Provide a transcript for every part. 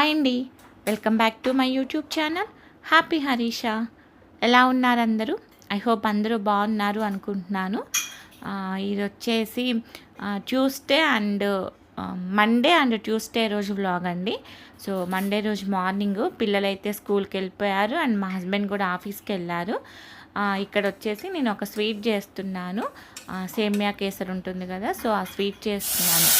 Hi అండి welcome back to my YouTube channel. Happy Harisha. ఎలా ఉన్నారు అందరూ? ఐ హోప్ అందరూ బాగున్నారు అనుకుంటున్నాను. ఇది వచ్చేసి Tuesday and Monday and Tuesday రోజు వ్లాగ్ అండి. సో మండే రోజు మార్నింగ్ పిల్లలైతే స్కూల్కి వెళ్ళిపోయారు అండ్ మా హస్బెండ్ కూడా ఆఫీస్కి వెళ్ళారు. ఇక్కడ వచ్చేసి నేను ఒక స్వీట్ చేస్తున్నాను. సేమ్యా సేమియా కేసర్ ఉంటుంది కదా సో ఆ స్వీట్ చేస్తున్నాను.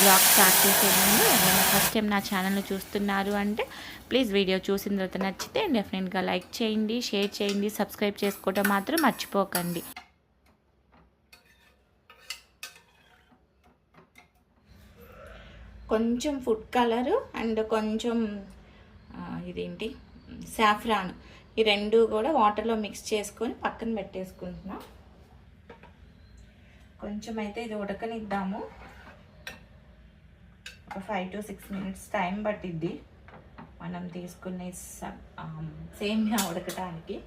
బ్లాగ్ స్టార్ట్ చేసే ముందు ఎవరైనా ఫస్ట్ టైం నా ఛానల్ని చూస్తున్నారు అంటే ప్లీజ్ వీడియో చూసిన తర్వాత నచ్చితే డెఫినెట్గా లైక్ చేయండి షేర్ చేయండి సబ్స్క్రైబ్ చేసుకోవటం మాత్రం మర్చిపోకండి. కొంచెం ఫుడ్ కలరు అండ్ కొంచెం ఇదేంటి? సాఫ్రాన్. ఈ రెండు కూడా వాటర్లో మిక్స్ చేసుకొని పక్కన పెట్టేసుకుంటున్నాం. కొంచెం అయితే ఇది ఉడకనిద్దాము. ఒక five to six minutes time పట్టిద్ది. మనం తీసుకునే స- సేమియా ఉడకటానికి.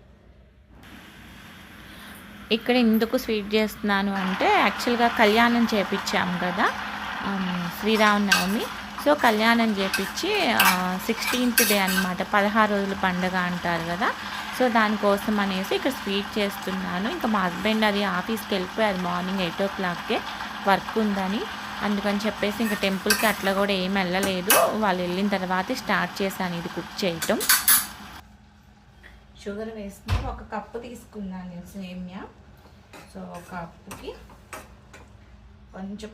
ఇక్కడ ఎందుకు స్వీట్ చేస్తున్నాను అంటే యాక్చువల్గా కళ్యాణం చేపించాము కదా శ్రీరామనవమి. సో కళ్యాణం చేపించి సిక్స్టీన్త్ డే అనమాట పదహారు రోజుల పండుగ అంటారు కదా. సో దానికోసం అనేసి ఇక్కడ స్వీట్ చేస్తున్నాను. ఇంకా మా హస్బెండ్ అది ఆఫీస్కి వెళ్ళిపోయారు మార్నింగ్ ఎయిట్ ఓ క్లాక్కే వర్క్ ఉందని. అందుకని చెప్పేసి ఇంకా టెంపుల్కి అట్లా కూడా ఏం వెళ్ళలేదు. వాళ్ళు వెళ్ళిన తర్వాతే స్టార్ట్ చేశాను ఇది కుక్ చేయటం. షుగర్ వేసుకుని ఒక కప్పు తీసుకున్నాను నేను సేమియా. సో ఒక కప్పుకి కొంచెం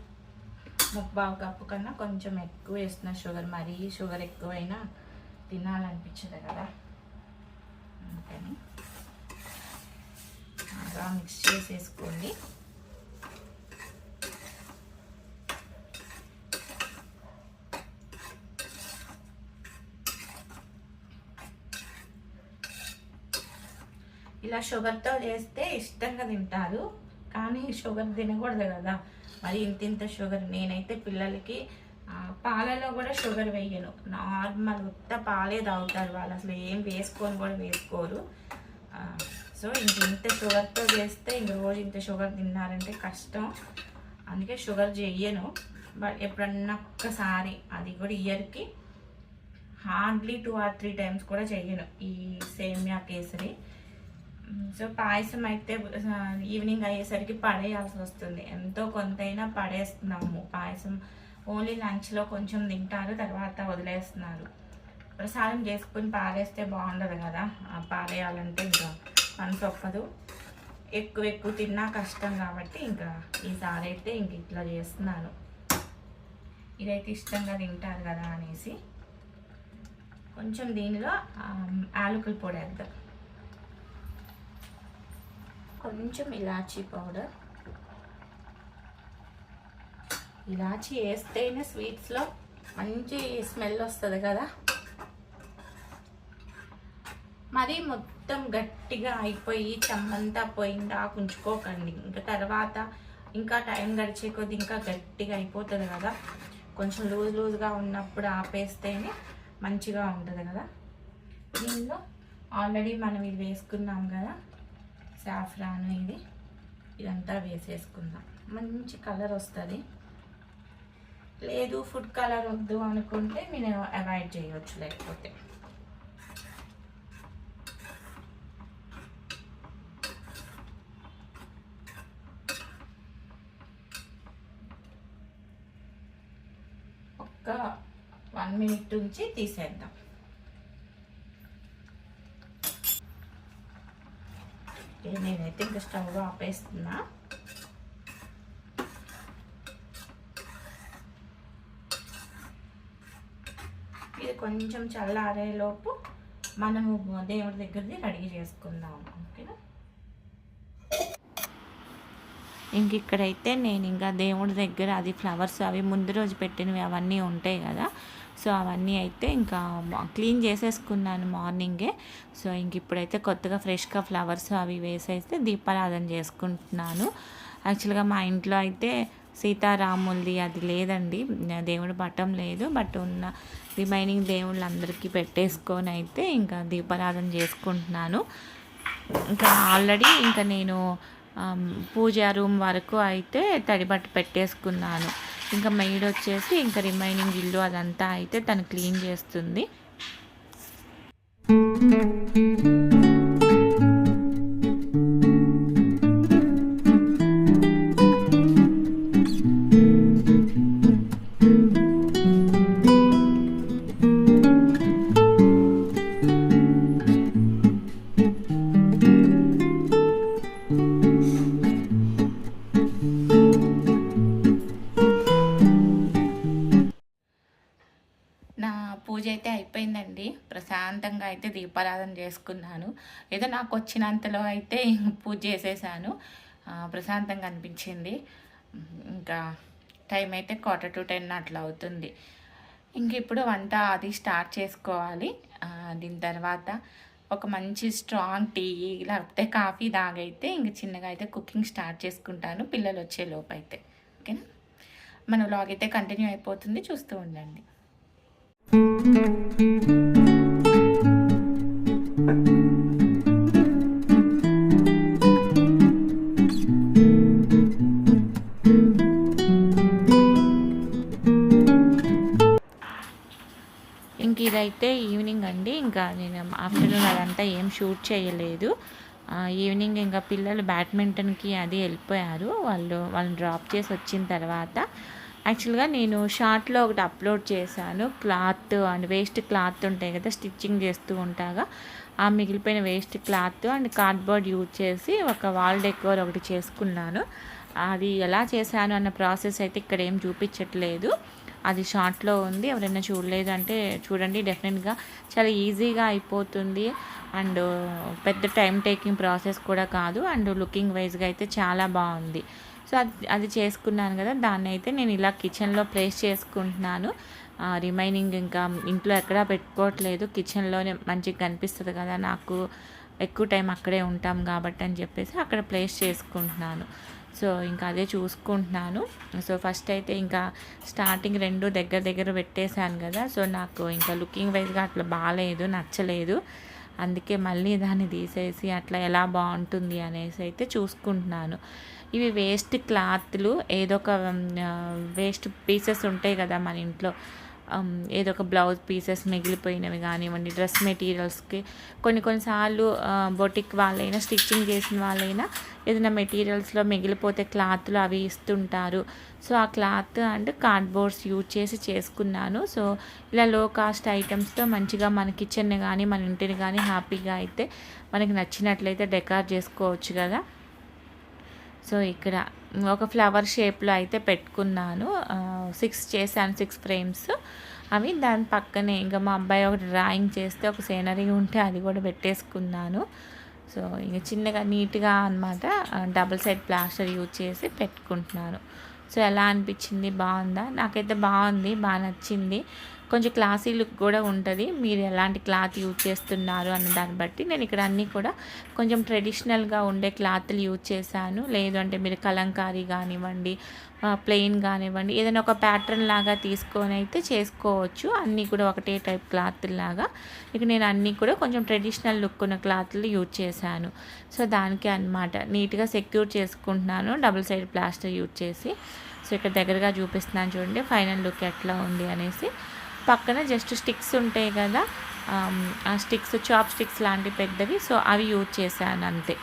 ముప్పావు కప్పు కన్నా కొంచెం ఎక్కువ వేస్తున్న షుగర్. మరీ షుగర్ ఎక్కువైనా తినాలనిపించదు కదా. అందుకని బాగా మిక్స్ చేసేసుకోండి. ఇలా షుగర్తో చేస్తే ఇష్టంగా తింటారు. కానీ షుగర్ తినకూడదు కదా. మరి ఇంత ఇంత షుగర్. నేనైతే పిల్లలకి పాలలో కూడా షుగర్ వేయను. నార్మల్ ఉత్త పాలే తాగుతారు వాళ్ళు. అసలు ఏం వేసుకొని కూడా వేసుకోరు. సో ఇంక ఇంత షుగర్తో చేస్తే ఇంక రోజు ఇంత షుగర్ తిన్నారంటే కష్టం. అందుకే షుగర్ చెయ్యను. బట్ ఎప్పుడన్నా ఒక్కసారి అది కూడా ఇయర్కి hardly two or three times కూడా చెయ్యను ఈ సేమియా కేసరి. సో పాయసం అయితే ఈవినింగ్ అయ్యేసరికి పడేయాల్సి వస్తుంది. ఎంతో కొంతైనా పడేస్తున్నాము. పాయసం ఓన్లీ లంచ్లో కొంచెం తింటారు తర్వాత వదిలేస్తున్నారు. ప్రసాదం చేసుకుని పారేస్తే బాగుండదు కదా. పారేయాలంటే ఇంకా మనసు ఒప్పదు. ఎక్కువ ఎక్కువ తిన్నా కష్టం కాబట్టి ఇంకా ఈసారి అయితే ఇంక ఇట్లా చేస్తున్నాను. ఇదైతే ఇష్టంగా తింటారు కదా అనేసి. కొంచెం దీనిలో యాలకుల పొడి వేద్దాం. కొంచెం ఇలాచీ పౌడర్. ఇలాచీ వేస్తేనే స్వీట్స్లో మంచి స్మెల్ వస్తుంది కదా. మరి మొత్తం గట్టిగా అయిపోయి చెమ్మంతా పోయిందా ఉంచుకోకండి ఇంకా తర్వాత ఇంకా టైం గడిచే కొద్ది ఇంకా గట్టిగా అయిపోతుంది కదా. కొంచెం లూజ్ లూజ్గా ఉన్నప్పుడు ఆపేస్తేనే మంచిగా ఉంటుంది కదా. దీనిలో ఆల్రెడీ మనం ఇది వేసుకున్నాం కదా. సాఫ్రాన్ ఇది ఇదంతా వేసేసుకుందాం. మంచి కలర్ వస్తుంది. లేదు ఫుడ్ కలర్ వద్దు అనుకుంటే మీరు అవాయిడ్ చేయవచ్చు లేకపోతే. ఒక్క వన్ మినిట్ నుంచి తీసేద్దాం. ఇది నేనైతే ఇంకా స్టవ్ ఆపేస్తున్నా. ఇది కొంచెం చల్లారేలోపు మనము దేవుడి దగ్గరది రెడీ చేసుకుందాం ఓకేనా? ఇంక ఇక్కడైతే నేను ఇంకా దేవుడి దగ్గర అది ఫ్లవర్స్ అవి ముందు రోజు పెట్టినవి అవన్నీ ఉంటాయి కదా సో అవన్నీ అయితే ఇంకా క్లీన్ చేసేసుకున్నాను మార్నింగే. సో ఇంక ఇప్పుడైతే కొత్తగా ఫ్రెష్గా ఫ్లవర్స్ అవి వేసేస్తే దీపారాధన చేసుకుంటున్నాను. యాక్చువల్గా మా ఇంట్లో అయితే సీతారాములది అది లేదండి. దేవుడి పట్టం లేదు. బట్ ఉన్న రిమైనింగ్ దేవుళ్ళందరికీ పెట్టేసుకొని అయితే ఇంకా దీపారాధన చేసుకుంటున్నాను. ఇంకా ఆల్రెడీ ఇంకా నేను పూజా పూజ రూమ్ వరకు అయితే తడిబట్ట పెట్టేసుకున్నాను. ఇంకా మెయిడ్ వచ్చేసి ఇంకా రిమైనింగ్ ఇల్లు అదంతా అయితే తను క్లీన్ చేస్తుంది. అయిపోయిందండి ప్రశాంతంగా అయితే దీపారాధన చేసుకున్నాను. ఏదో నాకు వచ్చినంతలో అయితే పూజ చేసేసాను. ప్రశాంతంగా అనిపించింది. ఇంకా టైం అయితే క్వార్టర్ టు టెన్ అట్లా అవుతుంది. ఇంక ఇప్పుడు వంట అది స్టార్ట్ చేసుకోవాలి. దీని తర్వాత ఒక మంచి స్ట్రాంగ్ టీ లేకపోతే కాఫీ తాగైతే ఇంక చిన్నగా అయితే కుకింగ్ స్టార్ట్ చేసుకుంటాను. పిల్లలు వచ్చే లోపు అయితే. ఓకేనా? మన వ్లాగ్ అయితే కంటిన్యూ అయిపోతుంది. చూస్తూ ఉండండి. ఇంక ఇదైతే ఈవినింగ్ అండి. ఇంకా నేను ఆఫ్టర్నూన్ అదంతా ఏం షూట్ చేయలేదు. ఈవినింగ్ ఇంకా పిల్లలు బ్యాడ్మింటన్కి అది వెళ్ళిపోయారు. వాళ్ళు వాళ్ళని డ్రాప్ చేసి వచ్చిన తర్వాత యాక్చువల్గా నేను షార్ట్లో ఒకటి అప్లోడ్ చేశాను. క్లాత్ అండ్ వేస్ట్ క్లాత్ ఉంటాయి కదా స్టిచ్చింగ్ చేస్తూ ఉంటాగా. ఆ మిగిలిపోయిన waste cloth and cardboard use చేసి ఒక వాల్ డెకోర్ ఒకటి చేసుకున్నాను. అది ఎలా చేశాను అన్న ప్రాసెస్ అయితే ఇక్కడ ఏం చూపించట్లేదు. అది షార్ట్లో ఉంది. ఎవరైనా చూడలేదు అంటే చూడండి. డెఫినెట్గా చాలా ఈజీగా అయిపోతుంది. అండ్ పెద్ద టైం టేకింగ్ ప్రాసెస్ కూడా కాదు. అండ్ లుకింగ్ వైజ్గా అయితే చాలా బాగుంది. సో అది అది చేసుకున్నాను కదా. దాన్ని అయితే నేను ఇలా కిచెన్లో ప్లేస్ చేసుకుంటున్నాను. రిమైనింగ్ ఇంకా ఇంట్లో ఎక్కడా పెట్టుకోవట్లేదు. కిచెన్లోనే మంచిగా కనిపిస్తుంది కదా నాకు ఎక్కువ టైం అక్కడే ఉంటాం కాబట్టి అని చెప్పేసి అక్కడ ప్లేస్ చేసుకుంటున్నాను. సో ఇంకా అదే చూసుకుంటున్నాను. సో ఫస్ట్ అయితే ఇంకా స్టార్టింగ్ రెండు దగ్గర దగ్గర పెట్టేశాను కదా సో నాకు ఇంకా లుకింగ్ వైజ్గా అట్లా బాగాలేదు నచ్చలేదు. అందుకే మళ్ళీ దాన్ని తీసేసి అట్లా ఎలా బాగుంటుంది అనేసి అయితే చూసుకుంటున్నాను. ఇవి వేస్ట్ క్లాత్లు ఏదో ఒక వేస్ట్ పీసెస్ ఉంటాయి కదా మన ఇంట్లో. ఏదో ఒక బ్లౌజ్ పీసెస్ మిగిలిపోయినవి కానివ్వండి డ్రెస్ మెటీరియల్స్కి. కొన్ని కొన్నిసార్లు బొటిక్ వాళ్ళైనా స్టిచ్చింగ్ చేసిన వాళ్ళైనా ఏదైనా మెటీరియల్స్లో మిగిలిపోతే క్లాత్లు అవి ఇస్తుంటారు. సో ఆ క్లాత్ అండ్ కార్డ్బోర్డ్స్ యూజ్ చేసి చేసుకున్నాను. సో ఇలా లో కాస్ట్ ఐటమ్స్తో మంచిగా మన కిచెన్ని కానీ మన ఇంటిని కానీ హ్యాపీగా అయితే మనకి నచ్చినట్లయితే డెకార్ చేసుకోవచ్చు కదా. సో ఇక్కడ ఒక ఫ్లవర్ షేప్లో అయితే పెట్టుకున్నాను. సిక్స్ చేశాను సిక్స్ ఫ్రేమ్స్ అవి దాని పక్కనే ఇంకా మా అబ్బాయి ఒకటి డ్రాయింగ్ చేస్తే ఒక సీనరీ ఉంటే అది కూడా పెట్టేసుకున్నాను. సో ఇంకా చిన్నగా నీట్గా అనమాట డబుల్ సైడ్ ప్లాస్టర్ యూజ్ చేసి పెట్టుకుంటున్నాను. సో ఎలా అనిపించింది? బాగుందా? నాకైతే బాగుంది బాగా నచ్చింది. కొంచెం క్లాసీ లుక్ కూడా ఉంటుంది. మీరు ఎలాంటి క్లాత్ యూజ్ చేస్తున్నారు అన్న దాన్ని బట్టి నేను ఇక్కడ అన్నీ కూడా కొంచెం ట్రెడిషనల్గా ఉండే క్లాత్లు యూజ్ చేశాను. లేదు అంటే మీరు కలంకారీ కానివ్వండి ప్లెయిన్ కానివ్వండి ఏదైనా ఒక ప్యాటర్న్ లాగా తీసుకొని అయితే చేసుకోవచ్చు. అన్నీ కూడా ఒకటే టైప్ క్లాత్ లాగా. ఇక నేను అన్నీ కూడా కొంచెం ట్రెడిషనల్ లుక్ ఉన్న క్లాత్లు యూజ్ చేశాను. సో దానికి అన్నమాట. నీట్గా సెక్యూర్ చేసుకుంటున్నాను. డబుల్ సైడ్ ప్లాస్టర్ యూజ్ చేసి. సో ఇక్కడ దగ్గరగా చూపిస్తున్నాను చూడండి. ఫైనల్ లుక్ ఎట్లా ఉంది అనేసి. పక్కన జస్ట్ స్టిక్స్ ఉంటాయి కదా ఆ స్టిక్స్ చాప్ స్టిక్స్ లాంటి పెద్దవి సో అవి యూజ్ చేశాను అంతే.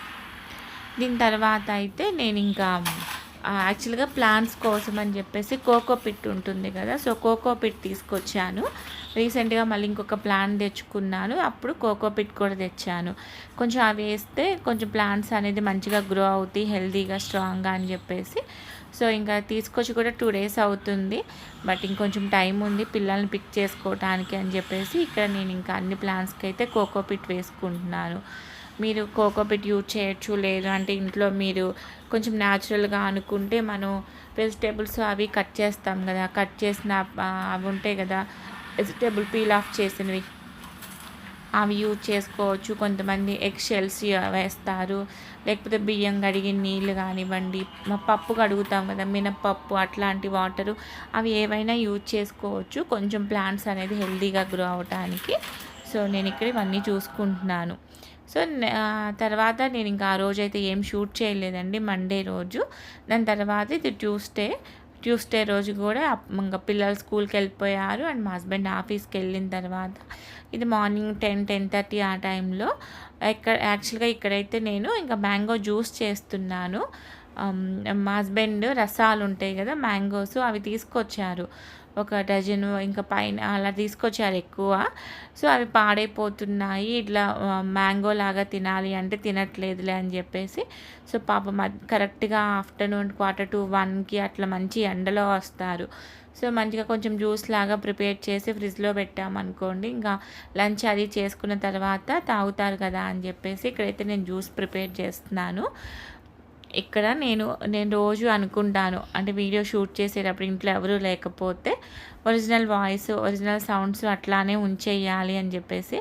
దీని తర్వాత అయితే నేను ఇంకా యాక్చువల్గా ప్లాంట్స్ కోసం అని చెప్పేసి కోకో పిట్ ఉంటుంది కదా సో కోకో పిట్ తీసుకొచ్చాను. రీసెంట్గా మళ్ళీ ఇంకొక ప్లాంట్ తెచ్చుకున్నాను అప్పుడు కోకో పిట్ కూడా తెచ్చాను. కొంచెం అవి వేస్తే కొంచెం ప్లాంట్స్ అనేది మంచిగా గ్రో అవుతాయి హెల్తీగా స్ట్రాంగ్గా అని చెప్పేసి. సో ఇంకా తీసుకొచ్చి కూడా టూ డేస్ అవుతుంది. బట్ ఇంకొంచెం టైం ఉంది పిల్లల్ని పిక్ చేసుకోవటానికి అని చెప్పేసి ఇక్కడ నేను ఇంకా అన్ని ప్లాన్స్కి అయితే కోకో పిట్ వేసుకుంటున్నాను. మీరు కోకోపిట్ యూజ్ చేయొచ్చు లేదు అంటే ఇంట్లో మీరు కొంచెం న్యాచురల్గా అనుకుంటే మనం వెజిటేబుల్స్ అవి కట్ చేస్తాం కదా కట్ చేసిన అవి ఉంటాయి కదా వెజిటేబుల్ పీల్ ఆఫ్ చేసినవి అవి యూజ్ చేసుకోవచ్చు. కొంతమంది ఎగ్ షెల్స్ వేస్తారు. లేకపోతే బియ్యం కడిగి నీళ్ళు కానివ్వండి మా పప్పు కడుగుతాం కదా మినపప్పు అట్లాంటి వాటరు అవి ఏవైనా యూజ్ చేసుకోవచ్చు. కొంచెం ప్లాంట్స్ అనేది హెల్తీగా గ్రో అవడానికి సో నేను ఇక్కడ ఇవన్నీ చూసుకుంటున్నాను. సో తర్వాత నేను ఇంకా ఆ రోజు అయితే ఏం షూట్ చేయలేదండి మండే రోజు. దాని తర్వాత ఇది ట్యూస్డే. ట్యూస్డే రోజు కూడా ఇంకా పిల్లలు స్కూల్కి వెళ్ళిపోయారు అండ్ మా హస్బెండ్ ఆఫీస్కి వెళ్ళిన తర్వాత ఇది మార్నింగ్ టెన్ టెన్ థర్టీ ఆ టైంలో. ఇక్కడ యాక్చువల్గా ఇక్కడైతే నేను ఇంకా మ్యాంగో జ్యూస్ చేస్తున్నాను. మా హస్బెండ్ రసాలు ఉంటాయి కదా మ్యాంగోస్ అవి తీసుకొచ్చారు. ఒక డజన్ ఇంకా పైన అలా తీసుకొచ్చారు ఎక్కువ. సో అవి పాడైపోతున్నాయి. ఇట్లా మ్యాంగో లాగా తినాలి అంటే తినట్లేదులే అని చెప్పేసి. సో పాపం కరెక్ట్గా ఆఫ్టర్నూన్ క్వార్టర్ టు వన్కి అట్లా మంచి ఎండలో వస్తారు. సో మంచిగా కొంచెం జ్యూస్ లాగా ప్రిపేర్ చేసి ఫ్రిడ్జ్లో పెట్టామనుకోండి ఇంకా లంచ్ అది చేసుకున్న తర్వాత తాగుతారు కదా అని చెప్పేసి ఇక్కడైతే నేను జ్యూస్ ప్రిపేర్ చేస్తున్నాను. ఇక్కడ నేను నేను రోజు అనుకుంటాను. అంటే వీడియో షూట్ చేసేటప్పుడు ఇంట్లో ఎవరు లేకపోతే ఒరిజినల్ వాయిస్ ఒరిజినల్ సౌండ్స్ అట్లానే ఉంచేయాలి అని చెప్పేసి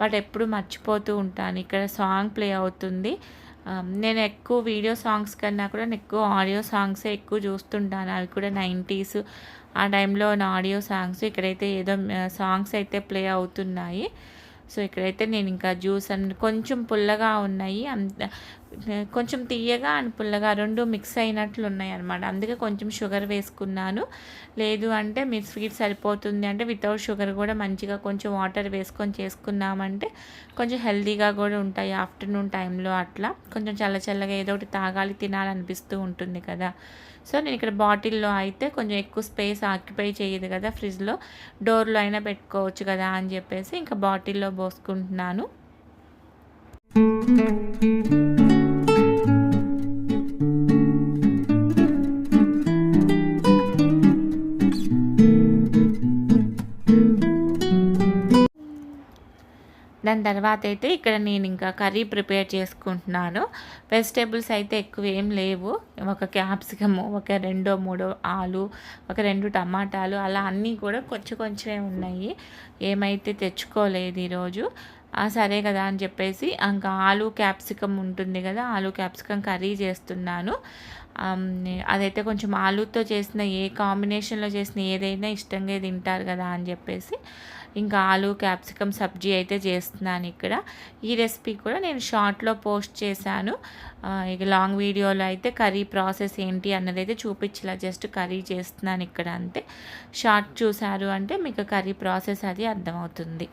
బట్ ఎప్పుడు మర్చిపోతూ ఉంటాను. ఇక్కడ సాంగ్ ప్లే అవుతుంది. నేను ఎక్కువ వీడియో సాంగ్స్ కన్నా కూడా నేను ఎక్కువ ఆడియో సాంగ్సే ఎక్కువ చూస్తుంటాను. అవి కూడా నైంటీస్ ఆ టైంలో ఉన్న ఆడియో సాంగ్స్. ఇక్కడైతే ఏదో సాంగ్స్ అయితే ప్లే అవుతున్నాయి. సో ఇక్కడైతే నేను ఇంకా జ్యూస్ అండ్ కొంచెం పుల్లగా ఉన్నాయి. అంత కొంచెం తీయగా అండ్ పుల్లగా రెండు మిక్స్ అయినట్లు ఉన్నాయి అనమాట అందుకే కొంచెం షుగర్ వేసుకున్నాను. లేదు అంటే మీ స్వీట్ సరిపోతుంది అంటే వితౌట్ షుగర్ కూడా మంచిగా కొంచెం వాటర్ వేసుకొని చేసుకున్నామంటే కొంచెం హెల్తీగా కూడా ఉంటాయి ఆఫ్టర్నూన్ టైంలో అట్లా. కొంచెం చల్ల చల్లగా ఏదో ఒకటి తాగాలి తినాలనిపిస్తూ ఉంటుంది కదా. సో నేను ఇక్కడ బాటిల్లో అయితే కొంచెం ఎక్కువ స్పేస్ ఆక్యుపై చేయదు కదా ఫ్రిడ్జ్లో. డోర్లో అయినా పెట్టుకోవచ్చు కదా అని చెప్పేసి ఇంకా బాటిల్లో పోసుకుంటున్నాను. దాని తర్వాత అయితే ఇక్కడ నేను ఇంకా కర్రీ ప్రిపేర్ చేసుకుంటున్నాను. వెజిటేబుల్స్ అయితే ఎక్కువ ఏం లేవు. ఒక క్యాప్సికము ఒక రెండో మూడో ఆలు ఒక రెండు టమాటాలు అలా అన్నీ కూడా కొంచెం కొంచెమే ఉన్నాయి. ఏమైతే తెచ్చుకోలేదు ఈరోజు. సరే కదా అని చెప్పేసి ఇంకా ఆలు క్యాప్సికమ్ ఉంటుంది కదా ఆలు క్యాప్సికమ్ కర్రీ చేస్తున్నాను. అదైతే కొంచెం ఆలుతో చేసిన ఏ కాంబినేషన్లో చేసిన ఏదైనా ఇష్టంగా తింటారు కదా అని చెప్పేసి. ఇంకా ఆలు క్యాప్సికమ్ సబ్జీ అయితే చేస్తున్నాను ఇక్కడ. ఈ రెసిపీ కూడా నేను షార్ట్లో పోస్ట్ చేశాను. ఇక లాంగ్ వీడియోలో అయితే కర్రీ ప్రాసెస్ ఏంటి అన్నది అయితే చూపించలా. జస్ట్ కర్రీ చేస్తున్నాను ఇక్కడ అంతే. షార్ట్ చూశారు అంటే మీకు కర్రీ ప్రాసెస్ అది అర్థమవుతుంది.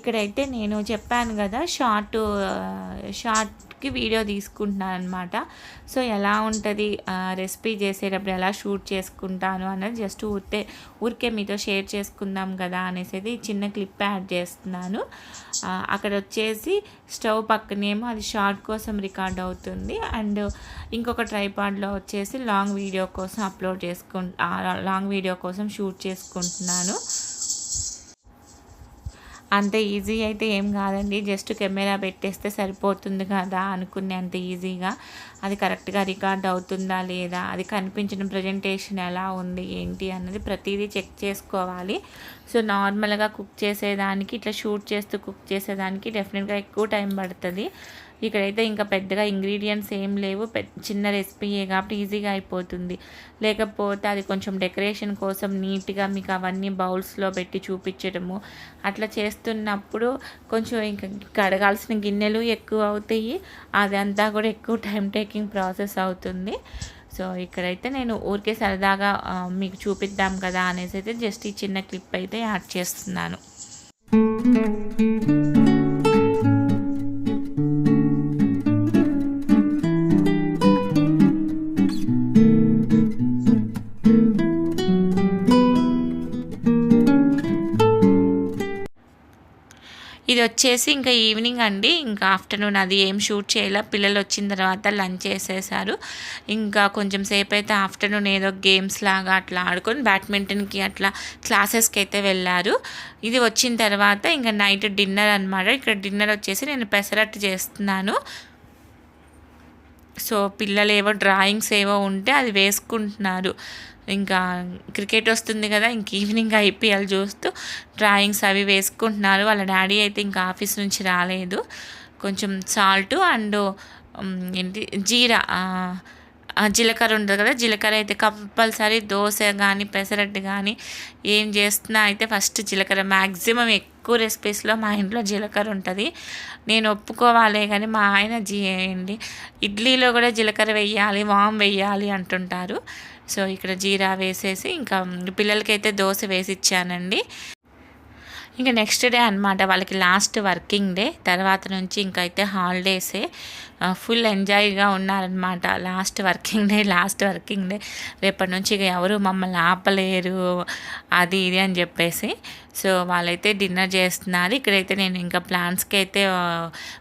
ఇక్కడైతే నేను చెప్పాను కదా షార్ట్ షార్ట్కి వీడియో తీసుకుంటున్నాను అనమాట సో ఎలా ఉంటుంది రెసిపీ చేసేటప్పుడు ఎలా షూట్ చేసుకుంటాను అన్నది జస్ట్ ఊరితే ఊరికే మీతో షేర్ చేసుకుందాం కదా అనేసి చిన్న క్లిప్ యాడ్ చేస్తున్నాను. అక్కడ వచ్చేసి స్టవ్ పక్కనేమో అది షార్ట్ కోసం రికార్డ్ అవుతుంది. అండ్ ఇంకొక ట్రైపాడ్లో వచ్చేసి లాంగ్ వీడియో కోసం అప్లోడ్ చేసుకుంటా లాంగ్ వీడియో కోసం షూట్ చేసుకుంటున్నాను. అంత ఈజీ అయితే ఏం కాదండి. జస్ట్ కెమెరా పెట్టేస్తే సరిపోతుంది కదా అనుకునే అంత ఈజీగా. అది కరెక్ట్గా రికార్డ్ అవుతుందా లేదా అది కనిపించిన ప్రజెంటేషన్ ఎలా ఉంది ఏంటి అన్నది ప్రతిదీ చెక్ చేసుకోవాలి. సో నార్మల్గా కుక్ చేసేదానికి ఇట్లా షూట్ చేస్తూ కుక్ చేసేదానికి డెఫినెట్గా ఎక్కువ టైం పడుతుంది. ఇక్కడైతే ఇంకా పెద్దగా ఇంగ్రీడియంట్స్ ఏం లేవు. చిన్న రెసిపీయే కాబట్టి ఈజీగా అయిపోతుంది. లేకపోతే అది కొంచెం డెకరేషన్ కోసం నీట్గా మీకు అవన్నీ బౌల్స్లో పెట్టి చూపించడము. అట్లా చేస్తున్నప్పుడు కొంచెం ఇంకా కడగాల్సిన గిన్నెలు ఎక్కువ అవుతాయి. అదంతా కూడా ఎక్కువ టైం టేకింగ్ ప్రాసెస్ అవుతుంది. సో ఇక్కడైతే నేను ఊరికే సరదాగా మీకు చూపిద్దాం కదా అనేసి అయితే జస్ట్ ఈ చిన్న క్లిప్ అయితే యాడ్ చేస్తున్నాను. వచ్చేసి ఇంకా ఈవినింగ్ అండి. ఇంకా ఆఫ్టర్నూన్ అది ఏం షూట్ చేయలే. పిల్లలు వచ్చిన తర్వాత లంచ్ చేసేసారు. ఇంకా కొంచెం సేపు అయితే ఆఫ్టర్నూన్ ఏదో గేమ్స్ లాగా అట్లా ఆడుకొని బ్యాడ్మింటన్కి అట్లా క్లాసెస్కి అయితే వెళ్ళారు. ఇది వచ్చిన తర్వాత ఇంకా నైట్ డిన్నర్ అనమాట ఇక్కడ డిన్నర్ వచ్చేసి నేను పెసరట్టు చేస్తున్నాను. సో పిల్లలు ఏవో డ్రాయింగ్స్ ఏవో ఉంటే అది వేసుకుంటున్నారు. ఇంకా క్రికెట్ వస్తుంది కదా ఇంక ఈవినింగ్ ఐపీఎల్ చూస్తూ డ్రాయింగ్స్ అవి వేసుకుంటున్నారు. వాళ్ళ డాడీ అయితే ఇంకా ఆఫీస్ నుంచి రాలేదు. కొంచెం సాల్ట్ అండ్ ఏంటి జీరా జీలకర్ర ఉంటుంది కదా జీలకర్ర అయితే కంపల్సరీ దోశ కానీ పెసరట్టు కానీ ఏం చేస్తున్నా అయితే ఫస్ట్ జీలకర్ర. మ్యాక్సిమం ఎక్కువ రెసిపీస్లో మా ఇంట్లో జీలకర్ర ఉంటుంది. నేను ఒప్పుకోవాలే కానీ మా ఆయన జీ ఇడ్లీలో కూడా జీలకర్ర వేయాలి వామ్ వేయాలి అంటుంటారు. సో ఇక్కడ జీరా వేసేసి ఇంకా పిల్లలకైతే దోశ వేసి ఇచ్చానండి ఇంకా నెక్స్ట్ డే అనమాట వాళ్ళకి లాస్ట్ వర్కింగ్ డే. తర్వాత నుంచి ఇంకా అయితే హాలిడేసే. ఫుల్ ఎంజాయ్గా ఉన్నారనమాట last working day last working day రేపటి నుంచి ఇక ఎవరు మమ్మల్ని ఆపలేరు అది ఇది అని చెప్పేసి. సో వాళ్ళైతే డిన్నర్ చేస్తున్నారు. ఇక్కడైతే నేను ఇంకా ప్లాంట్స్కి అయితే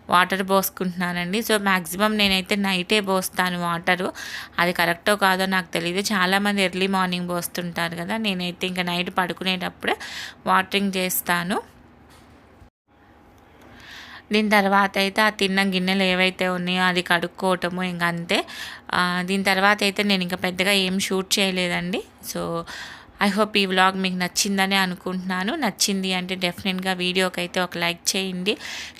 వాటర్ పోసుకుంటున్నానండి. సో మ్యాక్సిమం నేనైతే నైటే పోస్తాను వాటరు అది కరెక్టో కాదో నాకు తెలియదు చాలామంది ఎర్లీ మార్నింగ్ పోస్తుంటారు కదా. నేనైతే ఇంకా నైట్ పడుకునేటప్పుడు వాటరింగ్ చేస్తాను. దీని తర్వాత అయితే ఆ తిన్న గిన్నెలు ఏవైతే ఉన్నాయో అది కడుక్కోవటము ఇంక అంతే. దీని తర్వాత అయితే నేను ఇంకా పెద్దగా ఏం షూట్ చేయలేదండి. సో ఐ హోప్ ఈ వ్లాగ్ మీకు నచ్చిందని అనుకుంటున్నాను. నచ్చింది అంటే డెఫినెట్గా వీడియోకి అయితే ఒక లైక్ చేయండి.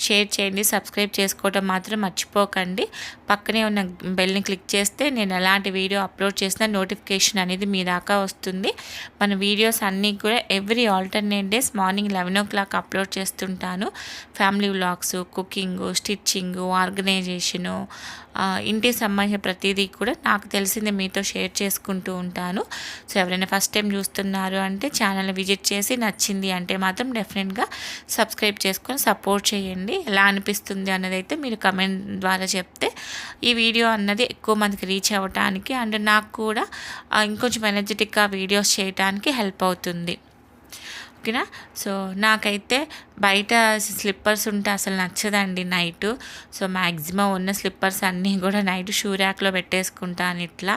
షేర్ చేయండి. సబ్స్క్రైబ్ చేసుకోవటం మాత్రం మర్చిపోకండి. పక్కనే ఉన్న బెల్ని క్లిక్ చేస్తే నేను ఎలాంటి వీడియో అప్లోడ్ చేసినా నోటిఫికేషన్ అనేది మీ దాకా వస్తుంది. మన వీడియోస్ అన్నీ కూడా every alternate days morning eleven o'clock upload చేస్తుంటాను. Family vlogs cooking stitching organisation ఇంటికి సంబంధించిన ప్రతిదీ కూడా నాకు తెలిసింది మీతో షేర్ చేసుకుంటూ ఉంటాను. సో ఎవరైనా ఫస్ట్ టైం చూస్తున్నారు అంటే ఛానల్ విజిట్ చేసి నచ్చింది అంటే మాత్రం డెఫినెట్గా సబ్స్క్రైబ్ చేసుకొని సపోర్ట్ చేయండి. ఎలా అనిపిస్తుంది అన్నది అయితే మీరు కమెంట్ ద్వారా చెప్తే ఈ వీడియో అన్నది ఎక్కువ మందికి రీచ్ అవ్వటానికి అండ్ నాకు కూడా ఇంకొంచెం ఎనర్జెటిక్గా వీడియోస్ చేయడానికి హెల్ప్ అవుతుంది. ఓకేనా సో నాకైతే బయట స్లిప్పర్స్ ఉంటే అసలు నచ్చదండి నైట్. సో మ్యాక్సిమం ఉన్న స్లిప్పర్స్ అన్నీ కూడా నైట్ షూ ర్యాక్లో పెట్టేసుకుంటాను ఇట్లా.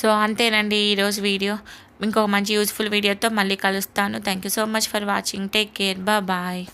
సో అంతేనండి ఈరోజు వీడియో. ఇంకొక మంచి యూస్ఫుల్ వీడియోతో మళ్ళీ కలుస్తాను. Thank you so much for watching. Take care. Bye.